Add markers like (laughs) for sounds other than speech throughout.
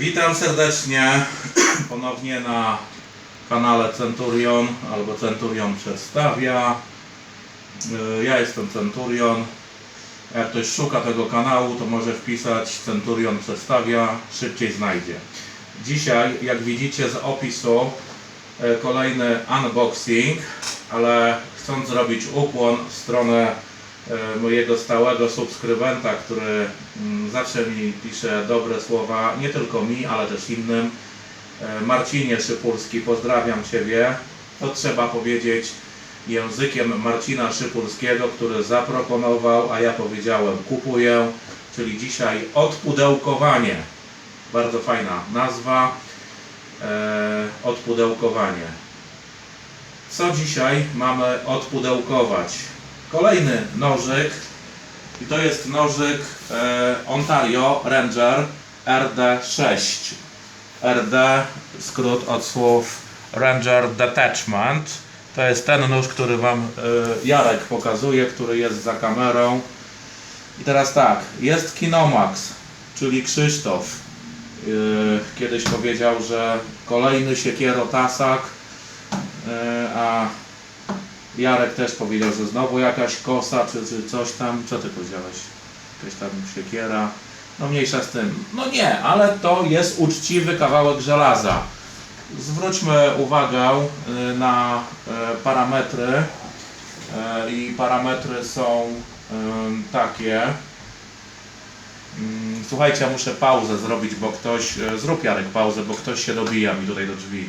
Witam serdecznie (clears throat) ponownie na kanale Centurion albo Centurion przedstawia. Y, Ja jestem Centurion. Jak ktoś szuka tego kanału, to może wpisać Centurion przedstawia, szybciej znajdzie. Dzisiaj, jak widzicie z opisu, e, kolejny unboxing, ale chcąc zrobić ukłon w stronę mojego stałego subskrybenta, który mm, zawsze mi pisze dobre słowa, nie tylko mi, ale też innym. E, Marcinie Szypurski, pozdrawiam Ciebie. To trzeba powiedzieć językiem Marcina Szypurskiego, który zaproponował, a ja powiedziałem kupuję, czyli dzisiaj odpudełkowanie. Bardzo fajna nazwa. E, odpudełkowanie. Co dzisiaj mamy odpudełkować? Kolejny nożyk i to jest nożyk e, Ontario Ranger RD6. RD skrót od słów Ranger Detachment. To jest ten nóż, który Wam e, Jarek pokazuje, który jest za kamerą. I teraz tak, jest Kinomax, czyli Krzysztof. E, kiedyś powiedział, że kolejny siekierotasak, e, a Jarek też powiedział, że znowu jakaś kosa, czy, czy coś tam. Co ty powiedziałeś? Jakaś tam siekiera. No mniejsza z tym. No nie, ale to jest uczciwy kawałek żelaza. Zwróćmy uwagę y, na y, parametry. Y, I parametry są takie. Mm, Słuchajcie, ja muszę pauzę zrobić, bo ktoś. Zrób Jarek pauzę, bo ktoś się dobija mi tutaj do drzwi.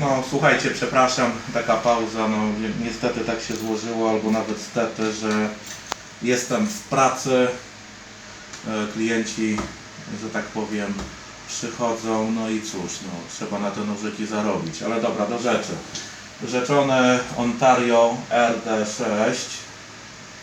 No, słuchajcie, przepraszam, taka pauza, no ni- niestety tak się złożyło, albo nawet stety, że jestem w pracy, e, klienci, że tak powiem, przychodzą, no i cóż, no, trzeba na te nożyki zarobić, ale dobra, do rzeczy. Rzeczone Ontario RD6,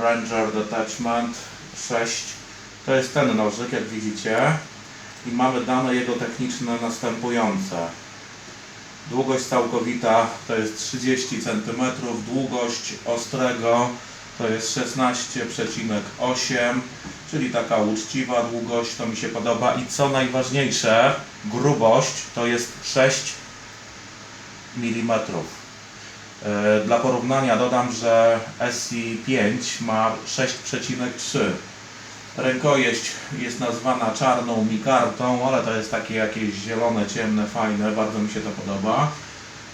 Ranger Detachment 6, to jest ten nożyk, jak widzicie, i mamy dane jego techniczne następujące. Długość całkowita to jest 30 cm, długość ostrego to jest 16,8 czyli taka uczciwa długość, to mi się podoba. I co najważniejsze, grubość to jest 6 mm. E, Dla porównania dodam, że SI5 ma 6,3 Rękojeść jest nazwana czarną mikartą, ale to jest takie jakieś zielone, ciemne, fajne, bardzo mi się to podoba.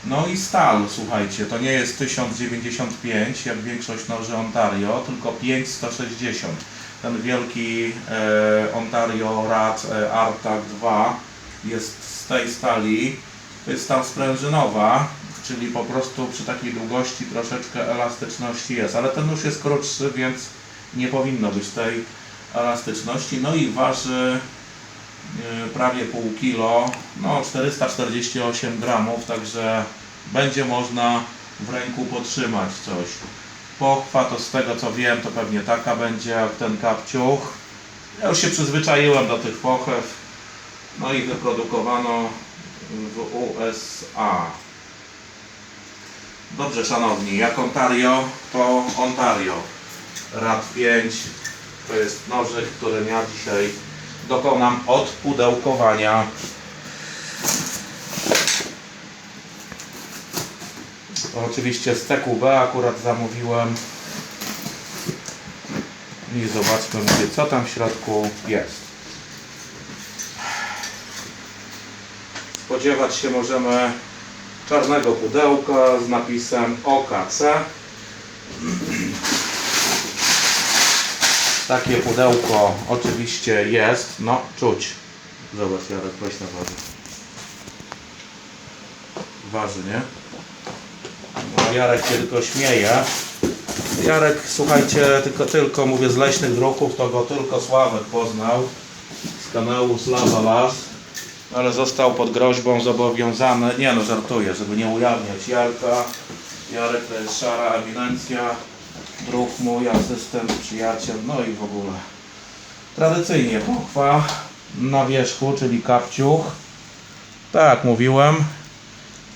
No i stal, słuchajcie, to nie jest 1095 jak większość noży Ontario, tylko 5160. Ten wielki e, Ontario Rad e, Artag 2 jest z tej stali. To jest stal sprężynowa, czyli po prostu przy takiej długości troszeczkę elastyczności jest, ale ten nóż jest krótszy, więc nie powinno być tej elastyczności. No i waży yy, prawie pół kilo, no 448 gramów, także będzie można w ręku potrzymać coś. Pochwa to z tego co wiem, to pewnie taka będzie jak ten kapciuch. Ja już się przyzwyczaiłem do tych pochew. No i wyprodukowano w USA. Dobrze, szanowni, jak Ontario, to Ontario. RAD 5 to jest nożyk, którym ja dzisiaj dokonam odpudełkowania. Oczywiście z TQB akurat zamówiłem. I zobaczmy, mówię, co tam w środku jest. Spodziewać się możemy czarnego pudełka z napisem OKC. Takie pudełko oczywiście jest, no czuć. Zobacz Jarek, weź na waży. Waży, nie? No, Jarek się tylko śmieje. Jarek, słuchajcie, tylko, tylko mówię z leśnych druhów, to go tylko Sławek poznał z kanału Slawa Las, ale został pod groźbą zobowiązany, nie no żartuję, żeby nie ujawniać Jarka. Jarek to jest szara eminencja, druh mój, asystent, przyjaciel, no i w ogóle. Tradycyjnie pochwa na wierzchu, czyli kapciuch. Tak mówiłem,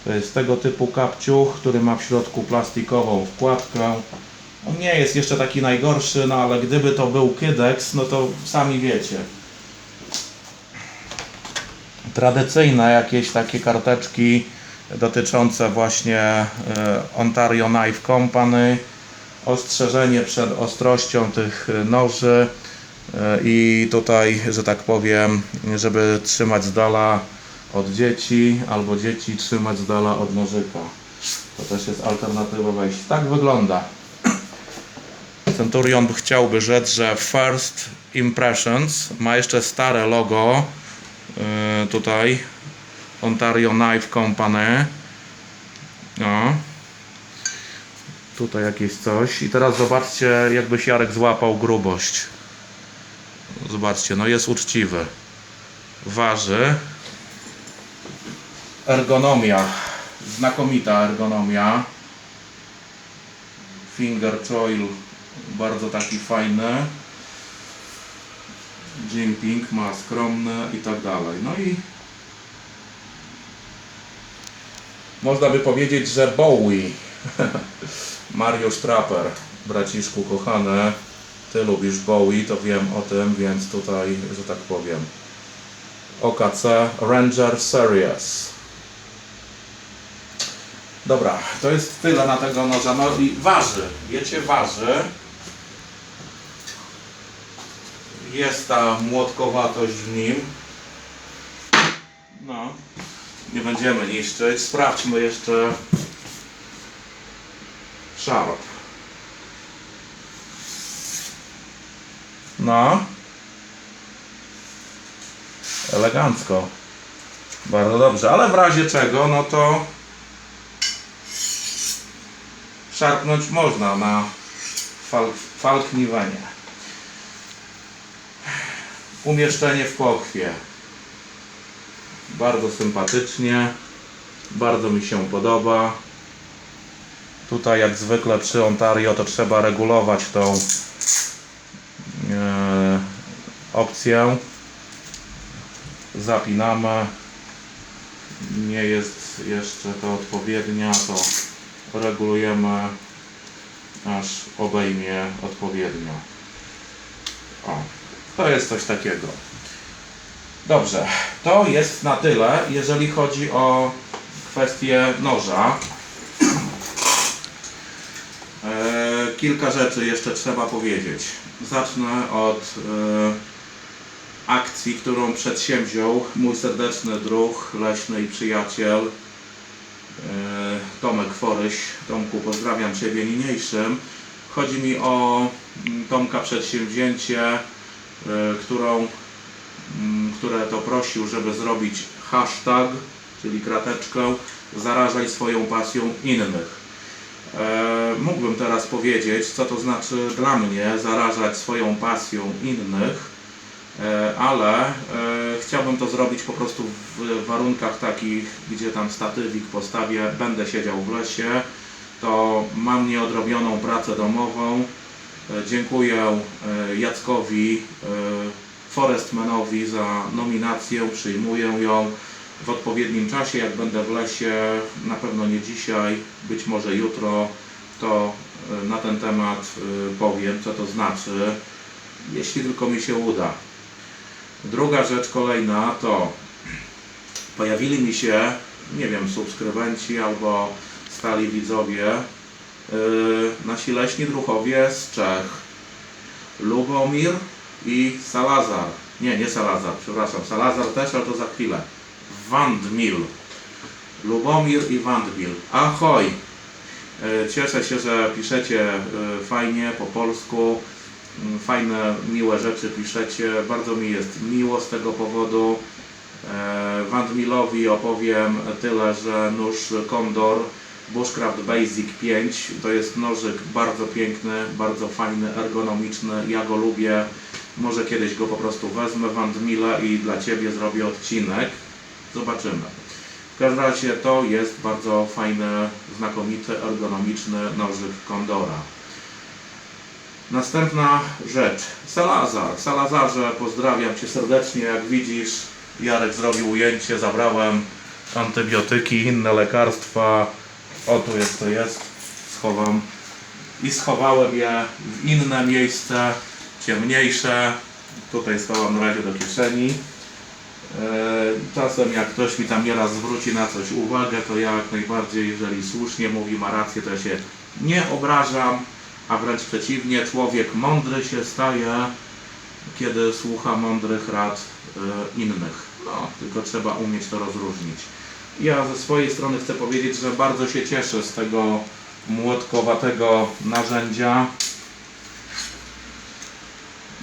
to jest tego typu kapciuch, który ma w środku plastikową wkładkę. On nie jest jeszcze taki najgorszy, no ale gdyby to był Kydex, no to sami wiecie. tradycyjne jakieś takie karteczki dotyczące właśnie e, Ontario Knife Company. Ostrzeżenie przed ostrością tych e, noży e, i tutaj, że tak powiem, żeby trzymać z dala od dzieci albo dzieci trzymać z dala od nożyka. To też jest alternatywa wejścia. Tak wygląda. Centurion chciałby rzec, że First Impressions ma jeszcze stare logo yy, tutaj Ontario Knife Company. No. Tutaj jakieś coś. I teraz zobaczcie, jakbyś Jarek złapał grubość. Zobaczcie, no jest uczciwy. Waży. Ergonomia. Znakomita ergonomia. Finger choil bardzo taki fajny. Jimping ma skromny i tak dalej. No i można by powiedzieć, że Bowie. (laughs) Mariusz Trapper, braciszku kochany. Ty lubisz Bowie, to wiem o tym, więc tutaj, że tak powiem. OKC Ranger Series. Dobra, to jest tyle na tego noża. No i waży, wiecie, waży. Jest ta młotkowatość w nim. No, nie będziemy niszczyć. Sprawdźmy jeszcze Sharp. No. Elegancko. Bardzo dobrze, ale w razie czego, no to szarpnąć można na fal, falkniwanie. Umieszczenie w pochwie. Bardzo sympatycznie. Bardzo mi się podoba. Tutaj jak zwykle przy Ontario to trzeba regulować tą e, opcję. Zapinamy. Nie jest jeszcze to odpowiednia, to regulujemy aż obejmie odpowiednio. O, to jest coś takiego. Dobrze, to jest na tyle, jeżeli chodzi o kwestię noża. E, kilka rzeczy jeszcze trzeba powiedzieć. Zacznę od e, akcji, którą przedsięwziął mój serdeczny druh, leśny i przyjaciel e, Tomek Foryś. Tomku, pozdrawiam Ciebie niniejszym. Chodzi mi o mm, Tomka przedsięwzięcie, e, którą, mm, które to prosił, żeby zrobić hashtag, czyli krateczkę, zarażaj swoją pasją innych. E, mógłbym teraz powiedzieć, co to znaczy dla mnie zarażać swoją pasją innych, e, ale e, chciałbym to zrobić po prostu w warunkach takich, gdzie tam statywik postawię, będę siedział w lesie, to mam nieodrobioną pracę domową. Dziękuję Jackowi Forestmanowi za nominację, przyjmuję ją w odpowiednim czasie, jak będę w lesie, na pewno nie dzisiaj, być może jutro, to e, na ten temat e, powiem, co to znaczy, jeśli tylko mi się uda. Druga rzecz kolejna to pojawili mi się, nie wiem, subskrybenci albo stali widzowie, yy, nasi leśni druhowie z Czech. Lubomir i Salazar. Nie, nie Salazar, przepraszam. Salazar też, ale to za chwilę. Wandmil. Lubomir i Wandmil. Ahoj! Yy, Cieszę się, że piszecie yy, fajnie po polsku. Yy, Fajne, miłe rzeczy piszecie. Bardzo mi jest miło z tego powodu. E, Wandmilowi opowiem tyle, że nóż Condor Bushcraft Basic 5 to jest nożyk bardzo piękny, bardzo fajny, ergonomiczny. Ja go lubię. Może kiedyś go po prostu wezmę Wandmila i dla Ciebie zrobię odcinek. Zobaczymy. W każdym razie to jest bardzo fajny, znakomity, ergonomiczny nożyk Condora. Następna rzecz. Salazar. Salazarze, pozdrawiam Cię serdecznie. Jak widzisz, Jarek zrobił ujęcie, zabrałem antybiotyki, inne lekarstwa. O, tu jest, to jest. Schowam. I schowałem je w inne miejsce, ciemniejsze. Tutaj schowam na razie do kieszeni. Czasem jak ktoś mi tam nieraz zwróci na coś uwagę, to ja jak najbardziej, jeżeli słusznie mówi, ma rację, to ja się nie obrażam, a wręcz przeciwnie, człowiek mądry się staje, kiedy słucha mądrych rad e, innych. No, tylko trzeba umieć to rozróżnić. Ja ze swojej strony chcę powiedzieć, że bardzo się cieszę z tego młotkowatego narzędzia.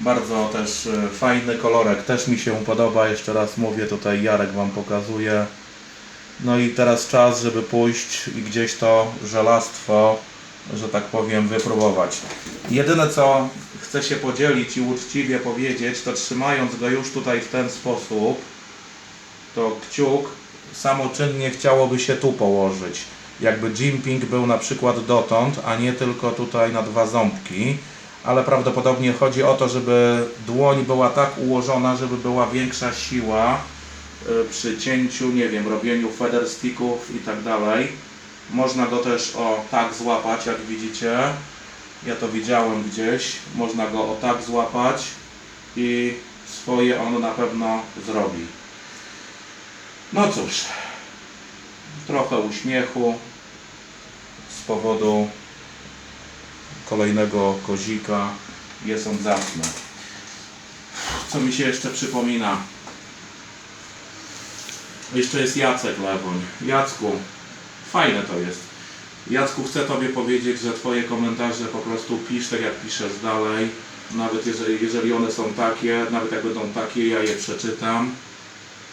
Bardzo też e, fajny kolorek, też mi się podoba. Jeszcze raz mówię, tutaj Jarek Wam pokazuje. No i teraz czas, żeby pójść i gdzieś to żelastwo, że tak powiem, wypróbować. Jedyne co chcę się podzielić i uczciwie powiedzieć, to trzymając go już tutaj w ten sposób, to kciuk samoczynnie chciałoby się tu położyć. Jakby jimping był na przykład dotąd, a nie tylko tutaj na dwa ząbki. Ale prawdopodobnie chodzi o to, żeby dłoń była tak ułożona, żeby była większa siła y, przy cięciu, nie wiem, robieniu feather sticków i tak dalej. Można go też o tak złapać, jak widzicie. Ja to widziałem gdzieś. Można go o tak złapać i swoje on na pewno zrobi. No cóż, trochę uśmiechu z powodu kolejnego kozika. Jest on zacny. Co mi się jeszcze przypomina? Jeszcze jest Jacek Lewoń. Jacku, fajne to jest. Jacku, chcę Tobie powiedzieć, że Twoje komentarze po prostu pisz tak jak piszesz dalej. Nawet jeżeli, jeżeli one są takie, nawet jak będą takie, ja je przeczytam.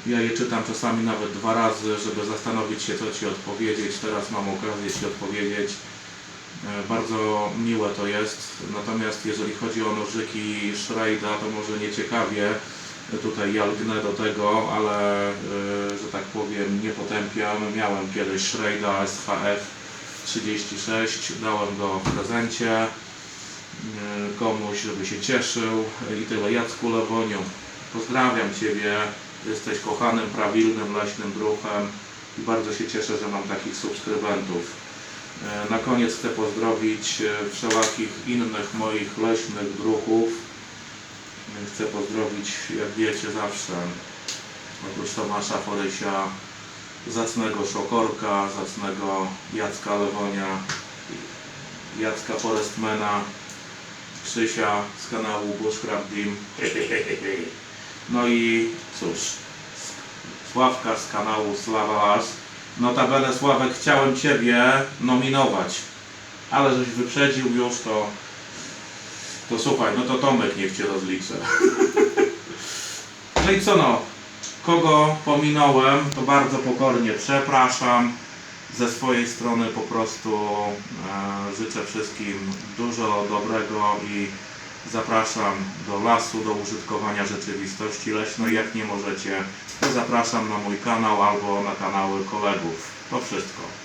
Ja je czytam czasami nawet dwa razy, żeby zastanowić się, co Ci odpowiedzieć. Teraz mam okazję Ci odpowiedzieć. E, Bardzo miłe to jest. Natomiast jeżeli chodzi o nożyki Schreida, to może nie ciekawie. Tutaj ja lgnę do tego, ale e, że tak powiem nie potępiam. Miałem kiedyś Schreida SHF 36, dałem go w prezencie e, komuś, żeby się cieszył i tyle. Jacku Lewoniu, pozdrawiam Ciebie. Jesteś kochanym, prawilnym, leśnym druhem i bardzo się cieszę, że mam takich subskrybentów. E, Na koniec chcę pozdrowić e, wszelakich innych moich leśnych druhów. E, Chcę pozdrowić, jak wiecie, zawsze oprócz Tomasza Forysia, zacnego Szokorka, zacnego Jacka Lewonia, Jacka Forestmana, Krzysia z kanału Bushcraft Team. No i cóż, Sławka z kanału Slawa Las. Notabene Sławek, chciałem Ciebie nominować, ale żeś wyprzedził już to, to słuchaj, no to Tomek niech Cię rozliczy. No i co no, kogo pominąłem, to bardzo pokornie przepraszam. Ze swojej strony po prostu e, życzę wszystkim dużo dobrego i zapraszam do lasu, do użytkowania rzeczywistości leśnej. Jak nie możecie, to zapraszam na mój kanał albo na kanały kolegów. To wszystko.